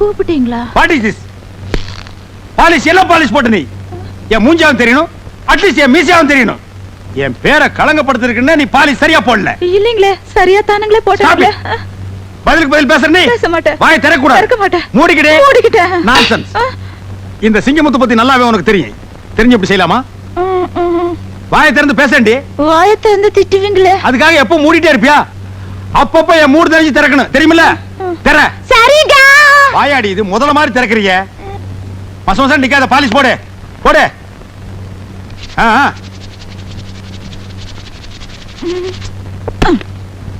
கூப்பிட்டீங்களா? What is this polish என்ன polish போட்டு நீ. என் மூஞ்சாவும் தெரியணும். அட்லீஸ்ட் என் மீசியாவும் தெரியணும். என் பேரை களங்கப்படுத்திருக்குன்னா நீ பாலிஷ் சரியா போடல. இல்லீங்களே சரியா தானுங்களே போட்டாங்களே? பதிலுக்கு பதில் பேசுற நீ. பேச மாட்டேன். வாய் திறக்கூடாது திறக்க மாட்டேன். மூடிக்கிட்டே. மூடிக்கிட்டேன். நான்சென்ஸ். இந்த சிங்கமுத்து பத்தி நல்லாவே உனக்கு தெரியும். தெரிஞ்சு இப்படி செய்யலாமா. வாயை திறந்து பேசண்டி வாயை திறந்து திட்டுவீங்களே. அதுக்காக எப்போ மூடிட்டே இருப்பியா? அப்பப்போ என் மூடு தெரிஞ்சு திறக்கணும். தெரியுமில்ல? திற. வாயாடி இது முதல்ல மாதிரி திறக்கறீங்க. மச மசம் நிக்காத பாலிஷ் போடு. போடு.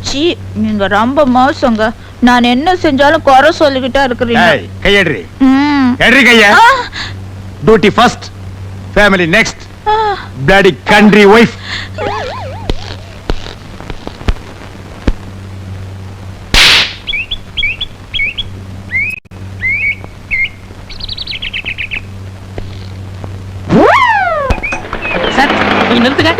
சீ நீங்க ரொம்ப மோசங்க. நான் என்ன செஞ்சாலும் குறை சொல்லிக்கிட்டா இருக்கிறீங்க. கையெடுறி. எடுறி கைய. Duty first family next. Bloody country wife sir கொஞ்சம்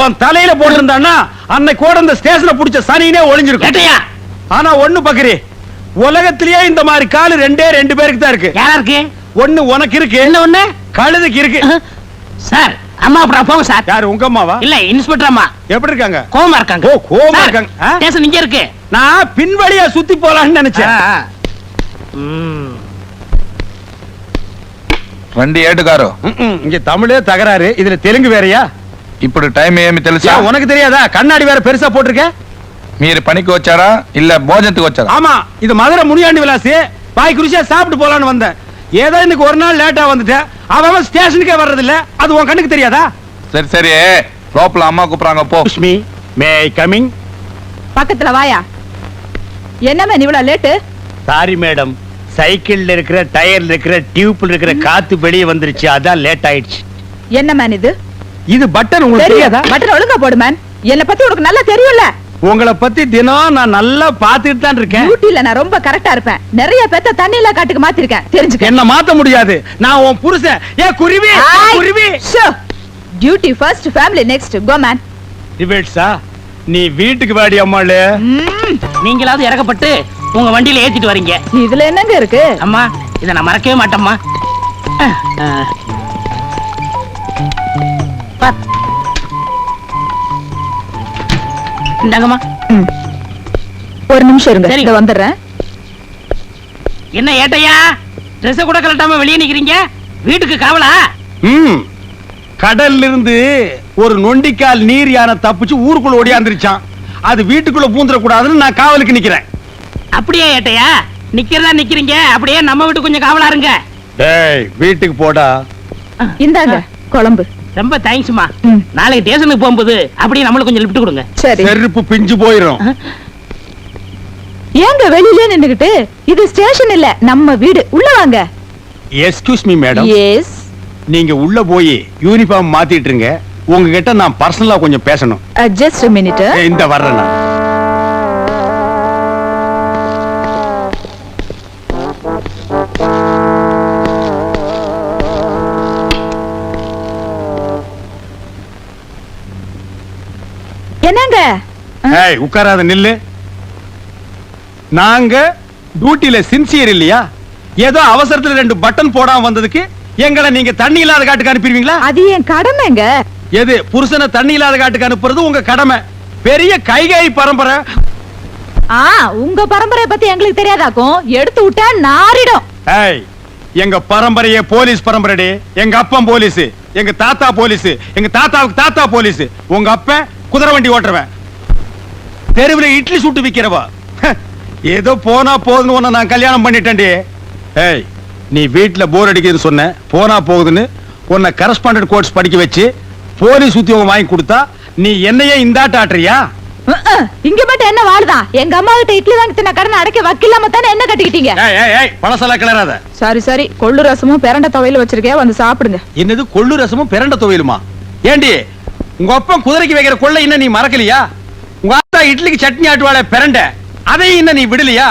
உன் தலையில போட்டிருந்தான்னா அன்னை கூட இந்த ஸ்டேஷனை பிடிச்ச சனினே ஒளிஞ்சிருக்கும். ஆனா ஒண்ணு பக்கரி உலகத்திலேயே இந்த மாதிரி காலு ரெண்டே ரெண்டு பேருக்கு தான் இருக்கு. யாரா இருக்கு? ஒண்ணு உனக்கு இருக்கு. என்ன ஒண்ணு? கழுதுக்கு இருக்கு. சார் அம்மா அப்புறம் போங்க சார். யாரு உங்க அம்மாவா? இல்ல இன்ஸ்பெக்டர் அம்மா. எப்படி இருக்காங்க? கோமா இருக்காங்க. ஓ கோமா இருக்காங்க. ஸ்டேஷன் இங்க இருக்கு. நான் பின்வழியா சுத்தி போலாம்னு நினைச்சேன். வண்டி ஏட்டுக்காரோ? இங்க தமிழே தகராறு. இதுல தெலுங்கு வேறயா? ఇప్పుడు టైం ఏమి తెలుసా உனக்கு தெரியாதா? கண்ணாடி వేరే పెరుసా పోటిருக்க మీరు பணிக்கு వచ్చారా இல்லை భోజనத்துக்கு వచ్చారా ஆமா இது மதுரை முனியாண்டி விலாசி. பாய் குருசியா சாப்பிட்டு போலான்னு வந்தேன். ஏதோ இன்னைக்கு ஒரு நாள் லேட்டா வந்துட்டேன் அவன் ஸ்டேஷனுக்கே வர்றதில்ல. அது உன் கண்ணுக்கு தெரியாதா? சரி சரி. லோப்பல அம்மா கூப்பிடுறாங்க போ. மே ஐ கமிங் வாயா. என்னமே இவ்வளவு லேட்டு சாரி மேடம் சைக்கிள்ல இருக்கிற டயர்ல இருக்கிற டியூப்ல இருக்கிற காத்து வெளியே வந்துருச்சு. அதான் லேட் ஆயிடுச்சு. என்ன மேன் இது? இது பட்டன் உங்களுக்கு தெரியாதா? பட்டன் ஒழுங்கா போடு மேன் என்ன பத்தி உனக்கு நல்லா தெரியும்ல. உங்களை பத்தி தினம் நான் நல்லா பாத்துட்டு தான் இருக்கேன். டியூட்டில நான் ரொம்ப கரெக்டா இருப்பேன். நிறைய பேத்த தண்ணியில காட்டுக்கு மாத்திருக்கேன். தெரிஞ்சுக்க. என்ன மாத்த முடியாது. நான் உன் புருஷன். ஏ குருவி குருவி. Duty first family next go man டிபேட்ஸா நீ வீட்டுக்கு வாடி அம்மாளு. நீங்களாவது இறக்கப்பட்டு உங்க வண்டியில ஏத்திட்டு வரீங்க. இதுல என்னங்க இருக்கு? அம்மா இத நான் மறக்கவே மாட்டேம்மா. பாத். இந்தாங்கம்மா. ஒரு நிமிஷம் இருங்க. சரி. இத வந்துடுறேன். என்ன ஏட்டையா? ட்ரெஸ் கூட கலட்டாம வெளியே நிக்கிறீங்க? வீட்டுக்கு காவலா? ம். கடல்ல இருந்து ஒரு நொண்டிக்கால் நீர் யானை தப்பிச்சு ஊருக்குள்ள ஓடியாந்துருச்சான் அது வீட்டுக்குள்ள பூந்துட கூடாதுன்னு நான் காவலுக்கு நிக்கிறேன். அப்படியே ஏட்டையா? நிக்கிறதா நிக்கிறீங்க? அப்படியே நம்ம வீட்டு கொஞ்சம் காவலா இருங்க. டேய் வீட்டுக்கு போடா. இந்தாங்க குழம்பு. ரொம்ப தேங்க்ஸ்மா ம். நாளைக்கு ஸ்டேஷனுக்கு போகும்போது அப்படியே நம்மளுக்கு கொஞ்சம் லிஃப்ட் கொடுங்க. சரி. செருப்பு பிஞ்சு போயிரும். ஏங்க வெளியிலே நின்னுகிட்டு? இது ஸ்டேஷன் இல்ல நம்ம வீடு. உள்ள வாங்க. எஸ்கியூஸ் மீ மேடம் எஸ் நீங்க உள்ள போய் யூனிஃபார்ம் மாத்திட்டு இருங்க. உங்ககிட்ட நான் பர்சனலா கொஞ்சம் பேசணும். ஜஸ்ட் மினிட் ஏ, இந்த வர்றேன் நான். ஏய் உட்காராத நில்லு. நாங்க டியூட்டில சின்சியர் இல்லையா? ஏதோ அவசரத்துல ரெண்டு பட்டன் போடாம வந்ததுக்கு எங்களை நீங்க தண்ணி இல்லாத காட்டுக்கு அனுப்பிடுவீங்களா? அது என் கடமைங்க. எது புருஷனை தண்ணி இல்லாத காட்டுக்கு அனுப்புறது உங்க கடமை. பெரிய கைகை பரம்பரை. ஆ உங்க பரம்பரைய பத்தி எங்களுக்கு தெரியாதாக்கும்? எடுத்து விட்டா நாரிடும். ஏய் எங்க பரம்பரையே போலீஸ் பரம்பரைடி. எங்க அப்பன் போலீஸ் எங்க தாத்தா போலீஸ் எங்க தாத்தாவுக்கு தாத்தா போலீஸ். உங்க அப்பன் குதிரை வண்டி ஓட்டுறவன். தெருவுல இட்லி சுட்டு விக்கிறவா? ஏதோ போனா போதுன்னு உன்னை நான் கல்யாணம் பண்ணிட்டேன்டி. ஏய் நீ வீட்ல போர் அடிக்குதுன்னு சொன்ன போனா போகுதுன்னு உன்னை கரஸ்பாண்டன்ட் கோர்ஸ் படிக்க வச்சு போலீஸ் உத்தியோகம் வாங்கி கொடுத்தா நீ என்னையே இந்தாட்ட ஆட்டுறியா? இங்க மட்டும் என்ன வாழுதான் எங்க அம்மா கிட்ட இட்லி வாங்கி தின்ன கடனை அடைக்க வக்கில்லாம தானே என்ன கட்டிக்கிட்டீங்க? பழசெல்லாம் கிளறாத. சரி சரி. கொள்ளு ரசமும் பிரண்ட துவையில வச்சிருக்கேன் வந்து சாப்பிடுங்க. என்னது கொள்ளு ரசமும் பிரண்ட துவையலுமா? ஏண்டி உங்க அப்பன் குதிரைக்கு வைக்கிற கொள்ளை இன்னும் நீ மறக்கலையா? அத்தா இட்லிக்கு சட்னி ஆட்டுவாள பிரண்ட. அதையும் இன்னும் நீ விடலையா?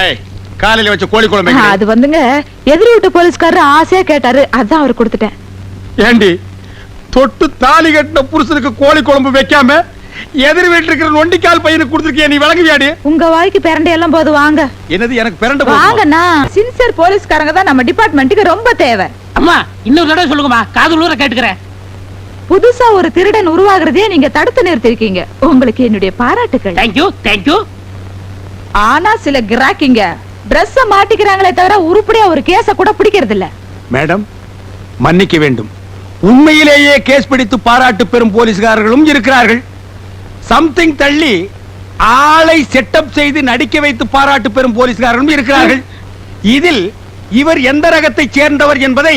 ஏய் காலையில வச்ச கோழி குழம்பு? அது வந்துங்க. எதிரி வீட்டு போலீஸ்காரர் ஆசையா கேட்டாரு. அதான் அவர் கொடுத்துட்டேன். ஏண்டி தொட்டு தாலி கட்டின புருஷனுக்கு கோழி குழம்பு வைக்காம எதிர் வீட்டுல இருக்கிற நொண்டிக்கால் பையனுக்கு கொடுத்துருக்கிய நீ விளங்குவியாடி? உங்க வாய்க்கு பிரண்டை எல்லாம் போது வாங்க. என்னது எனக்கு பிரண்ட போதுமா? வாங்கண்ணா. சின்சியர் போலீஸ்காரங்க தான் நம்ம டிபார்ட்மெண்ட்டுக்கு ரொம்ப தேவை. அம்மா இன்னொரு தடவை சொல்லுங்கம்மா. காது ஊர கேட்டுக்கிறேன். புதுசா ஒரு திருடன் உருவாகிறதே நீங்க தடுத்து நிறுத்திருக்கீங்க. உங்களுக்கு என்னுடைய பாராட்டுகள் தேங்க்யூ தேங்க்யூ ஆனா சில கிராக்கிங்க Dress மாட்டிக்கிறாங்களே தவிர உருப்படியா ஒரு கேஸ கூட பிடிக்கிறது இல்ல மேடம் மன்னிக்க வேண்டும். உண்மையிலேயே கேஸ் பிடித்து பாராட்டு பெறும் போலீஸ்காரர்களும் இருக்கிறார்கள். சம்திங் தள்ளி ஆளை செட்டப் செய்து நடிக்க வைத்து பாராட்டு பெறும் போலீஸ்காரர்களும் இருக்கிறார்கள். இதில் இவர் எந்த ரகத்தைச் சேர்ந்தவர் என்பதை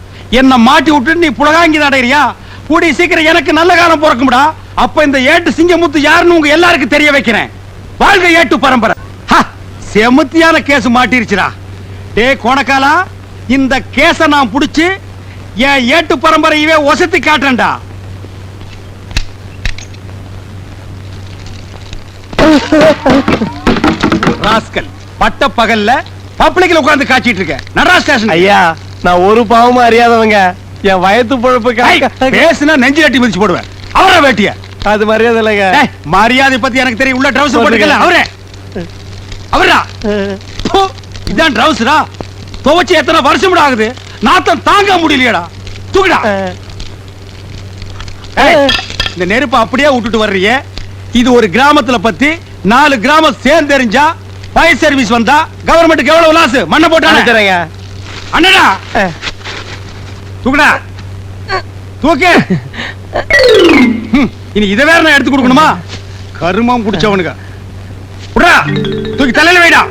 என்ன மாட்டி விட்டு நீ புலகாங்கி அடையிறியா கூடிய சீக்கிரம் எனக்கு நல்ல காலம் பிறக்கும்டா. அப்ப இந்த ஏட்டு சிங்கமுத்து யாருன்னு உங்க எல்லாருக்கும் தெரிய வைக்கிறேன். வாழ்க ஏட்டு பரம்பரை. செமத்தியான கேஸ் மாட்டிருச்சுடா. டே கோணக்காலா இந்த கேஸ நான் புடிச்சு என் ஏட்டு பரம்பரையவே ஒசத்தி காட்டுறேன்டா. ராஸ்கல் பட்ட பகல்ல பப்ளிக்ல உட்கார்ந்து காய்ச்சிட்டு இருக்க. நடரா ஸ்டேஷன். ஐயா நான் ஒரு பாவமும் அறியாதவங்க. என் வயத்து ஏய், பொழப்புக்கு பேசுனா நெஞ்சு கட்டி மிதிச்சு போடுவேன். அவர வேட்டிய. அது மரியாதை இல்லைங்க. மரியாதை பத்தி எனக்கு தெரியும். உள்ள ட்ரவுசர் போட்டுக்கல அவரே. அவரா? இதான் ட்ரவுசரா துவச்சு எத்தனை வருஷம் ஆகுது. நாத்தம் தாங்க முடியலையடா. தூக்குடா. இந்த நெருப்பை அப்படியே விட்டுட்டு வர்றியே இது ஒரு கிராமத்துல பத்தி நாலு கிராமம் சேர்ந்து தெரிஞ்சா ஃபயர் சர்வீஸ் வந்தா கவர்மெண்ட்டுக்கு எவ்வளவு லாஸ் மண்ணை போட்டானே. அனுப்பிச்சுறேங்க. அண்ணடா. தூக்குடா தூக்கு இனி இதை வேற நான் எடுத்து கொடுக்கணுமா கருமம் குடிச்சவனுங்க விட்றா தூக்கி தலையில வைடா.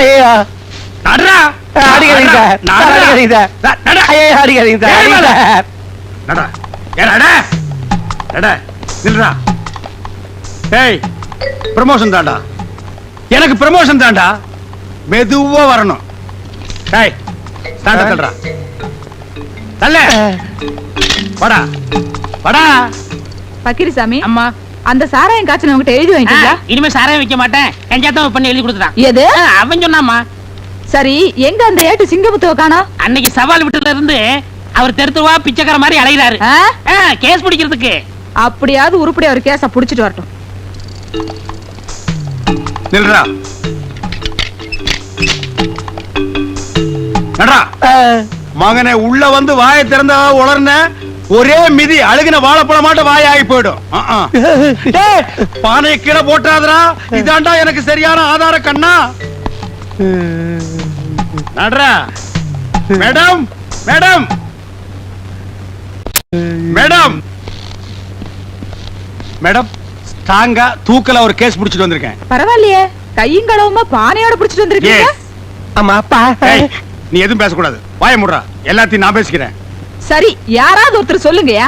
ஐயா நடடா. அடிக்காதீங்க சார். நடடா. சார். நட. ஐயா அடிக்காதீங்க சார். நடா. ஏய், நட. நட. நில்றா. ஏய் ப்ரமோஷன் தான்டா எனக்கு ப்ரமோஷன் தான்டா மெதுவா வரணும். டேய் ஸ்டாண்ட தள்ளுடா. தள்ள. வாடா. வாடா. பக்கிரிசாமி அம்மா. அந்த சாராயம் காய்ச்சல் உங்ககிட்ட எழுதி வாங்கிட்டீங்களா இனிமே சாரே வைக்க மாட்டேன். கஞ்சாத்தான் பண்ணி எழுதி கொடுத்துட்டான். எது? அவன் சொன்னாமா சரி எங்க அந்த ஏட்டு சிங்கமுத்துவ காணா? அன்னைக்கு சவால் விட்டுல இருந்து அவர் தெருத்துவா பிச்சைக்கார மாதிரி அலைகிறாரு கேஸ் பிடிக்கிறதுக்கு. அப்படியாவது உருப்படியா ஒரு கேஸ புடிச்சிட்டு வரட்டும். நில்றா. மகனே உள்ள வந்து வாயை திறந்த உளர்ன ஒரே மிதி அழுகின வாழைப்பழம் மாட்ட வாய் ஆகி போயிடும் பானையை கீழே போட்டாதடா இதாண்டா எனக்கு சரியான ஆதார கண்ணா. நடரா மேடம் மேடம். மேடம். மேடம் ஸ்ட்ராங்கா தூக்கல ஒரு கேஸ் புடிச்சிட்டு வந்திருக்கேன். பரவாயில்லையே. கையும் களவுமா பானையோட புடிச்சிட்டு வந்திருக்கீங்க? Yes. ஆமா அப்பா நீ எதுவும் பேசக்கூடாது. வாய முடுறா. எல்லாத்தையும் நான் பேசிக்கிறேன். சரி யாராவது ஒருத்தர் சொல்லுங்கயா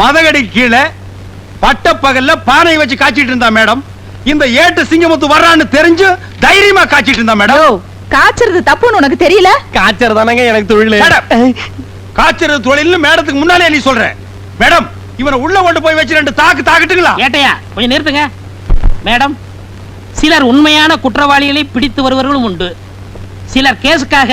மதகடி கீழே பட்ட பகல்ல பானை வச்சு காய்ச்சிட்டு இருந்தா மேடம். இந்த ஏட்டு சிங்கமுத்து வர்றான்னு தெரிஞ்சு தைரியமா காய்ச்சிட்டு இருந்தா யோ மேடம் காய்ச்சறது தப்புன்னு உனக்கு தெரியல? காய்ச்சறது தானங்க எனக்கு தொழில். காய்ச்சறது தொழில்னு மேடத்துக்கு முன்னாலே நீ சொல்ற. மேடம் இவனை உள்ள கொண்டு போய் வச்சு ரெண்டு தாக்கு தாக்கட்டுங்களா? ஏட்டையா கொஞ்சம் நிறுத்துங்க. மேடம் சிலர் உண்மையான குற்றவாளிகளை பிடித்து வருவர்களும் உண்டு. சிலர் கேஸுக்காக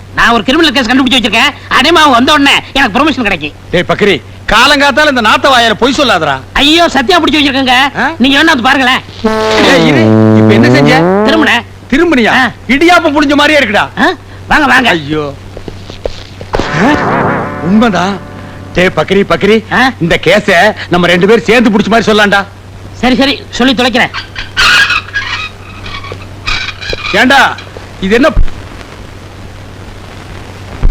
நான் ஒரு கிரிமினல் கேஸ் கண்டுபிடிச்சு வச்சிருக்கேன். அடைமா அவங்க வந்த உடனே எனக்கு ப்ரொமோஷன் கிடைக்கும் ஏய் பக்ரி காலங்காத்தால இந்த நாத்த வாயால பொய் சொல்லாதடா. ஐயோ சத்தியா பிடிச்சு வச்சிருக்கேங்க? நீங்க வேணா வந்து பாருங்களேன். இரு. இப்ப என்ன செஞ்ச? திரும்பின. திரும்பனியா. இடியாப்பம் புடிஞ்ச மாதிரியே இருக்குடா. வாங்க வாங்க. ஐயோ? உண்மைதான். டேய் பக்ரி பக்ரி? இந்த கேஸ நம்ம ரெண்டு பேரும் சேர்ந்து புடிச்ச மாதிரி சொல்லலாம்டா சரி சரி. சொல்லி தொலைக்கிறேன். ஏண்டா இது என்ன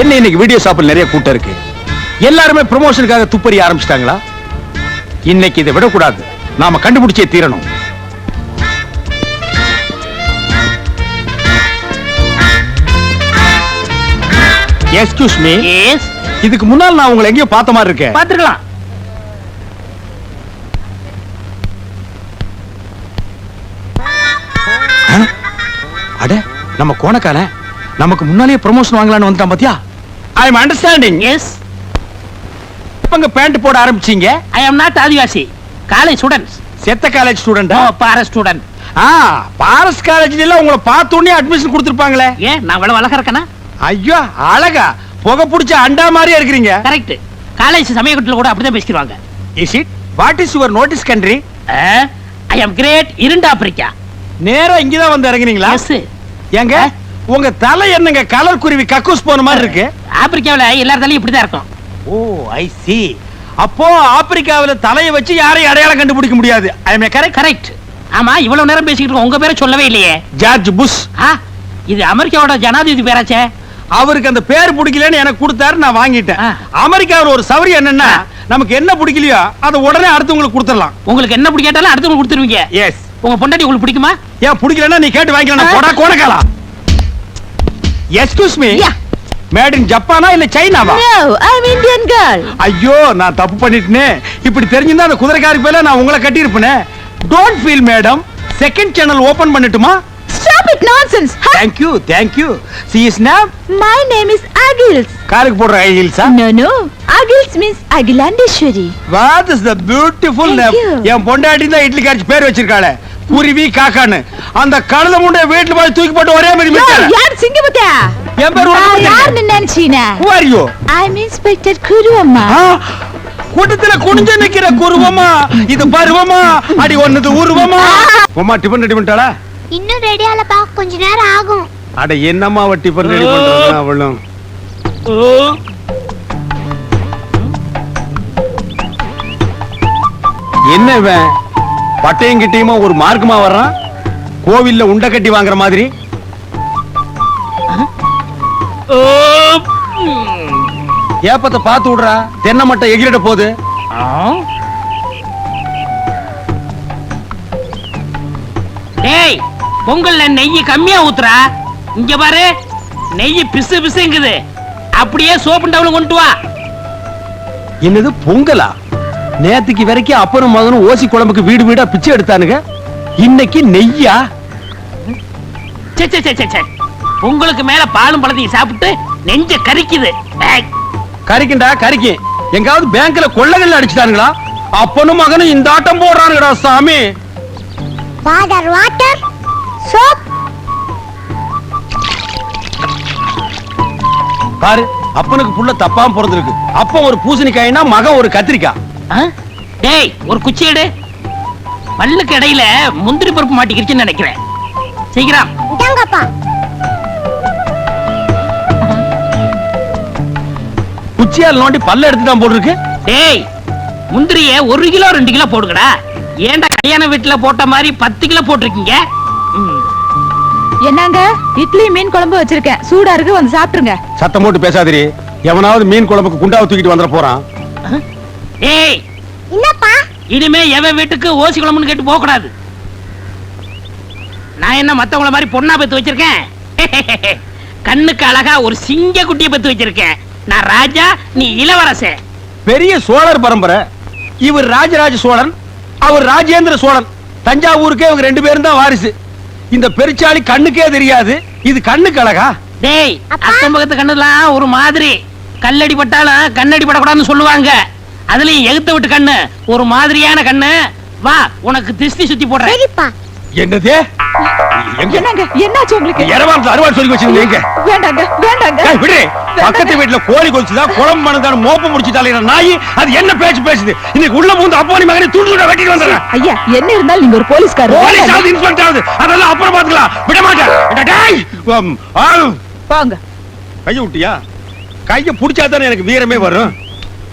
என்ன இன்னைக்கு வீடியோ ஷாப்பில் நிறைய கூட்டம் இருக்கு? எல்லாருமே ப்ரமோஷனுக்காக துப்பறி ஆரம்பிச்சிட்டாங்களா? இன்னைக்கு இதை விடக்கூடாது. நாம கண்டுபிடிச்சே தீரணும். எஸ்கியூஸ் மீ எஸ் இதுக்கு முன்னால் நான் உங்களை எங்கேயோ பார்த்த மாதிரி இருக்கேன். பாத்துக்கலாம் அட நம்ம கோணக்கால நமக்கு முன்னாலேயே ப்ரமோஷன் வாங்கலாம்னு வந்துட்டான் பாத்தியா? ஐ எம் அண்டர்ஸ்டாண்டிங் எஸ் எப்பங்க பேண்ட் போட ஆரம்பிச்சீங்க? ஐ அம் நாட் ஆதிவாசி காலேஜ் ஸ்டூடெண்ட்ஸ் செத்த காலேஜ் ஸ்டூடெண்டா பார ஸ்டூடெண்ட் ஆ பாரஸ் காலேஜ்ல உங்களை பார்த்த உடனே அட்மிஷன் கொடுத்துருப்பாங்களே. ஏன் நான் இவ்வளவு அழகா இருக்கேனா? ஐயோ அழகா. புகை பிடிச்ச அண்டா மாதிரியா இருக்கிறீங்க. கரெக்ட் காலேஜ் சமயக்கட்டில் கூட அப்படிதான் பேசிக்கிறாங்க is it what is your notice country I am great இருண்ட ஆப்பிரிக்கா. நேரா இங்கதான் வந்து இறங்குனீங்களா? எஸ் ஏங்க உங்க தலை என்னங்க கலர் குருவி கக்கூஸ் போன மாதிரி இருக்கு? ஆப்பிரிக்காவுல எல்லாத்தாலையும் இப்படிதான் இருக்கும். ஓ ஐ see. அப்போ ஆப்பிரிக்காவுல தலையை வச்சு யாரையும் அடையாளம் கண்டுபிடிக்க முடியாது. ஐ மே கரெக்ட் கரெக்ட் ஆமா இவ்வளவு நேரம் பேசிக்கிட்டு இருக்கோம். உங்க பேரை சொல்லவே இல்லையே. George Bush. ஆ இது அமெரிக்காவோட ஜனாதிபதி பேராச்சே. அவருக்கு அந்த பேர் பிடிக்கலன்னு எனக்கு கொடுத்தாரு நான் வாங்கிட்டேன். அமெரிக்காவில் ஒரு சவரி என்னன்னா நமக்கு என்ன பிடிக்கலையோ அதை உடனே அடுத்தவங்களுக்கு கொடுத்துடலாம். உங்களுக்கு என்ன பிடிக்காட்டாலும் அடுத்தவங்க கொடுத்துருவீங்க. எஸ் உங்க பொண்டாட்டி உங்களுக்கு பிடிக்குமா ஏன் பிடிக்கலன்னா நீ கேட்டு வாங்கிக்கலாம் போடா கோணக்காலா எஸ்கூஸ் மீ. மேட் இன் ஜப்பானா இல்ல சைனாவா No, I'm Indian girl. ஐயோ நான் தப்பு பண்ணிட்டேனே இப்படி தெரிஞ்சிருந்தா அந்த குதிரைக்காரி பேல நான் உங்களை கட்டியிருப்பேனே don't feel madam second channel open பண்ணட்டுமா it nonsense. Huh? Thank you thank you she is name My name is Agils. காலுக்கு போடுற ஐகில்ஸா No, no. Agils means Agilandeshwari. What is the beautiful name. என் பொண்டாட்டி தான் இட்லி காய்ச்சி பேர் வச்சிருக்காளே குருவி காக்கான்னு. அந்த கழுத முண்டை வீட்டுல போய் தூக்கி போட்டு ஒரே மாதிரி யார் சிங்கமுத்தா? என் பேர் யாருன்னு நினைச்சீனா? Who are you? I'm Inspector Kuru அம்மா. ஆ, கூட்டத்துல குனிஞ்சு நிக்கிற குருவமா இது பருவமா? அடி ஒன்னது உருவமா? உமா டிபன் ரெடி பண்ணிட்டாளா? இன்னும் ரெடி ஆகலப்பா. கொஞ்ச நேரம் ஆகும். அட என்னம்மா அவ டிபன் ரெடி பண்றா அவளும்? என்ன இவன்? பட்டையும் கிட்டையுமா ஒரு மார்க்குமா வர்றான்? கோவில்ல உண்டை கட்டி வாங்குற மாதிரி. ஏப்பத்தை பார்த்து விடுறா. தென்னை மட்டை எகிரிட போகுது. டேய் பொங்கல்ல நெய் கம்மியா ஊத்துறா. இங்க பாரு நெய் பிசு பிசுங்குது. அப்படியே சோப்பு டவுன் கொண்டு வா. என்னது பொங்கலா? நேத்துக்கு வரைக்கும் அப்பனும் மகனும் ஓசி குழம்புக்கு வீடு வீடா பிச்சை எடுத்தானுங்க. இன்னைக்கு நெய்யா? சே சே சே சே சே பொங்கலுக்கு மேல பாலும் பழத்தையும் சாப்பிட்டு நெஞ்ச கரிக்குது. ஏய், கறிக்கிண்டா கறிக்கு எங்காவது பேங்க்ல கொள்ளகள் அடிச்சுட்டானுங்களா? அப்பனும் மகனும் இந்த ஆட்டம் போடுறானுங்கடா சாமி. ஃபாதர் வாட்டர் சோப் பாரு அப்பனுக்கு புள்ள தப்பாம பிறந்திருக்கு. அப்பன் ஒரு பூசணிக்காய்னா மகன் ஒரு கத்திரிக்காய்? டேய் ஒரு குச்சி எடு. பல்லுக்கு இடையில முந்திரி பருப்பு மாட்டிக்கிருச்சுன்னு நினைக்கிறேன். சீக்கிரம். இதாங்கப்பா குச்சியால் நோண்டி பல்ல எடுத்துட்டான் போட்டுருக்கு. டேய் முந்திரிய ஒரு கிலோ ரெண்டு கிலோ போடுங்கடா. ஏன்டா கல்யாண வீட்டுல போட்ட மாதிரி பத்து கிலோ போட்டிருக்கீங்க? ம். என்னங்க? இட்லி மீன் குழம்பு வச்சிருக்கேன். சூடா இருக்கு வந்து சாப்பிட்டுருங்க. சத்தம் போட்டு பேசாதிரி. எவனாவது மீன் குழம்புக்கு குண்டாவை தூக்கிட்டு வந்துட போறான். டேய் என்னப்பா? இனிமே எவன் வீட்டுக்கு ஓசி குழம்புன்னு கேட்டு போக கூடாது நான் என்ன மத்தவங்கள மாதிரி பொண்ணா பெத்து வச்சிருக்கேன்? கண்ணுக்கு அழகா ஒரு சிங்க குட்டியை பெத்து வச்சிருக்கேன். நான் ராஜா நீ இளவரசன் பெரிய சோழர் பரம்பரை. இவர் ராஜராஜ சோழன் அவர் ராஜேந்திர சோழன். தஞ்சாவூருக்கே இவங்க ரெண்டு பேரும் தான் வாரிசு. இந்த பெருச்சாளி கண்ணுக்கே தெரியாது. இது கண்ணுக்கு அழகா? டேய் அக்கம் பக்கத்து கண்ணுலாம் ஒரு மாதிரி. கல்லடி பட்டாலும் கண்ணடி படக்கூடாதுன்னு சொல்லுவாங்க. அதுலயும் எகுத்த விட்டு கண்ணு. ஒரு மாதிரியான கண்ணு. வா உனக்கு திருஷ்டி சுத்தி போடுறேன். சரிப்பா. என்னது? எங்க? என்னங்க? என்னாச்சு உங்களுக்கு? இரவாரத்துல அறுவாள் சொல்லி வச்சிருந்தீங்க வேண்டாங்க வேண்டாங்க. ஏய், விடு. பக்கத்து வீட்டுல கோழி கொலிச்சுதா குழம்பு மனதான மோப்பம் முடிச்சுட்டாலே நாய். அது என்ன பேச்சு பேசுது? இன்னைக்கு உள்ள பூந்து அப்பா மகனை துண்டு துண்டா வெட்டிட்டு வந்துடுறேன். ஐயா என்ன இருந்தாலும் நீங்க ஒரு போலீஸ்காரர். போலீஸ். ஆகுது இன்ஸ்பெக்டர் ஆகுது அதெல்லாம் அப்புறம் பாத்துக்கலாம் விட மாட்டேன். போங்க கைய விட்டியா? கைய புடிச்சா தானே எனக்கு வீரமே வரும்.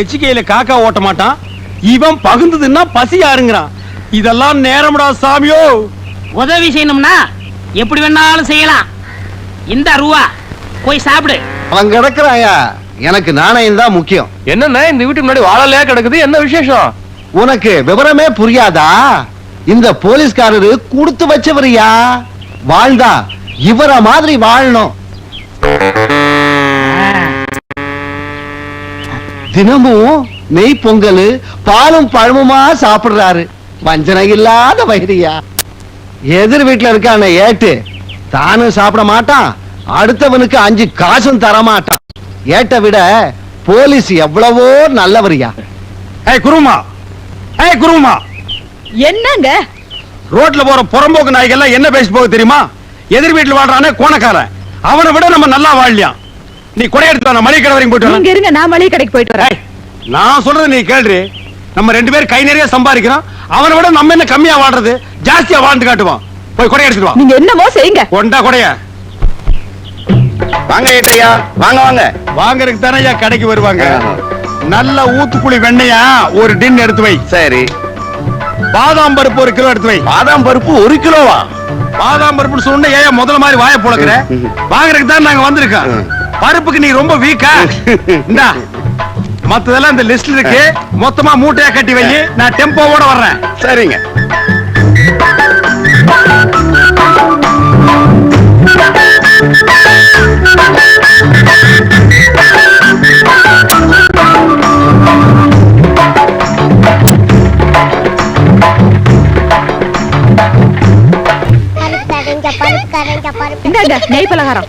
எச்சிக்கையில காக்கா ஓட்ட மாட்டான். இவன் பகுந்ததுன்னா பசி யாருங்கிறான். இதெல்லாம் நேரம்டா சாமியோ. உதவி செய்யணும்னா எப்படி வேணாலும் செய்யலாம். இந்த ரூவா போய் சாப்பிடு. அவன் கிடக்குறாயா எனக்கு நாணயம் தான் முக்கியம். என்னண்ணே இந்த வீட்டுக்கு முன்னாடி வாழலையா கிடக்குது? என்ன விசேஷம்? உனக்கு விவரமே புரியாதா? இந்த போலீஸ்காரரு கொடுத்து வச்சவரியா? வாழ்ந்தா இவர மாதிரி வாழணும். தினமும் நெய் பொங்கல் பாலும் பழமுமா சாப்பிடுறாரு. வஞ்சனை இல்லாத வயிறியா? எதிர் வீட்டுல இருக்கான ஏட்டு தானும் சாப்பிட மாட்டான் அடுத்தவனுக்கு அஞ்சு காசும் தர மாட்டான் ஏட்டை விட போலீஸ் எவ்வளவோ நல்லவரியா. ஏய் குருமா. ஏய் குருமா. என்னங்க? ரோட்ல போற புறம்போக்கு நாய்கள்லாம் என்ன பேசி போக தெரியுமா? எதிர் வீட்டுல வாழ்றானே கோணக்காரன். அவனை விட நம்ம நல்லா வாழலாம் நீ கொடை எடுத்து வா, நான் மளிகை கடை வரைக்கும் போயிட்டு வரேன். நீங்க இருங்க நான் மளிகை கடைக்கு போயிட்டு வரேன். ஏய், நான் சொல்றது நீ கேள்றி நம்ம ரெண்டு பேரும் கை நிறைய சம்பாதிக்கிறோம். அவனை விட நம்ம என்ன கம்மியா வாழ்றது? ஜாஸ்தியா வாழ்ந்து காட்டுவான் போய் கொடை எடுத்துட்டு வா. நீங்க என்னமோ செய்யுங்க. கொண்டா கொடைய. வாங்க ஏட்டையா வாங்க வாங்க. வாங்கறதுக்கு தானே ஐயா கடைக்கு வருவாங்க. நல்ல ஊத்துக்குழி வெண்ணையா ஒரு டின் எடுத்து வை. சரி. பாதாம் பருப்பு ஒரு கிலோ எடுத்து வை. பாதாம் பருப்பு ஒரு கிலோவா? பாதாம் பருப்புன்னு சொன்ன ஏன் முதல்ல மாதிரி வாய புழக்கிற. வாங்குறதுக்கு தான் நாங்க வந்திருக்கோம். பருப்புக்கு நீ ரொம்ப வீக்கா இந்தா மத்ததெல்லாம் இந்த லிஸ்ட்ல இருக்கு. மொத்தமா மூட்டையா கட்டி வை. நான் டெம்போவோட வர்றேன். சரிங்க. நெய் பலகாரம்.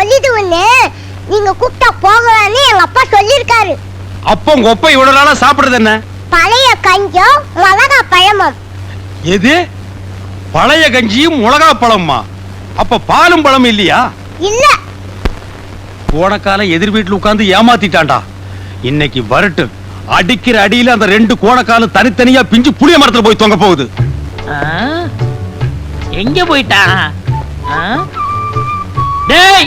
உங்ககிட்ட சொல்லிடுவேன்னு நீங்க கூப்பிட்டா போகலான்னு எங்க அப்பா சொல்லிருக்காரு அப்போ உங்க அப்பா இவ்வளவு நாளா சாப்பிடுறது என்ன? பழைய கஞ்சம் மிளகா பழமும். எது? பழைய கஞ்சியும் மிளகா பழம்மா அப்ப பாலும் பழம் இல்லையா? இல்ல. கோணக்காலம் எதிர் வீட்டுல உட்கார்ந்து ஏமாத்திட்டான்டா. இன்னைக்கு வரட்டு அடிக்கிற அடியில அந்த ரெண்டு கோணக்காலம் தனித்தனியா பிஞ்சு புளிய மரத்துல போய் தொங்க போகுது. ஆ? எங்க போயிட்டான் ஆ? டேய்!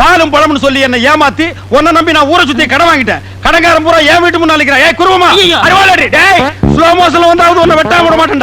பாலும் பழம்னு சொல்லி என்ன ஏமாத்தி உன்னை நம்பி நான் ஊரை சுத்தி கடன் வாங்கிட்டேன். கடன்காரன் பூரா என் வீட்டு முன்னாள் நிக்கிறேன். ஏய் குருவமா ஸ்லோ மோஷன்ல வந்தாவது உன்னை வெட்டாம விட மாட்டேன்டா.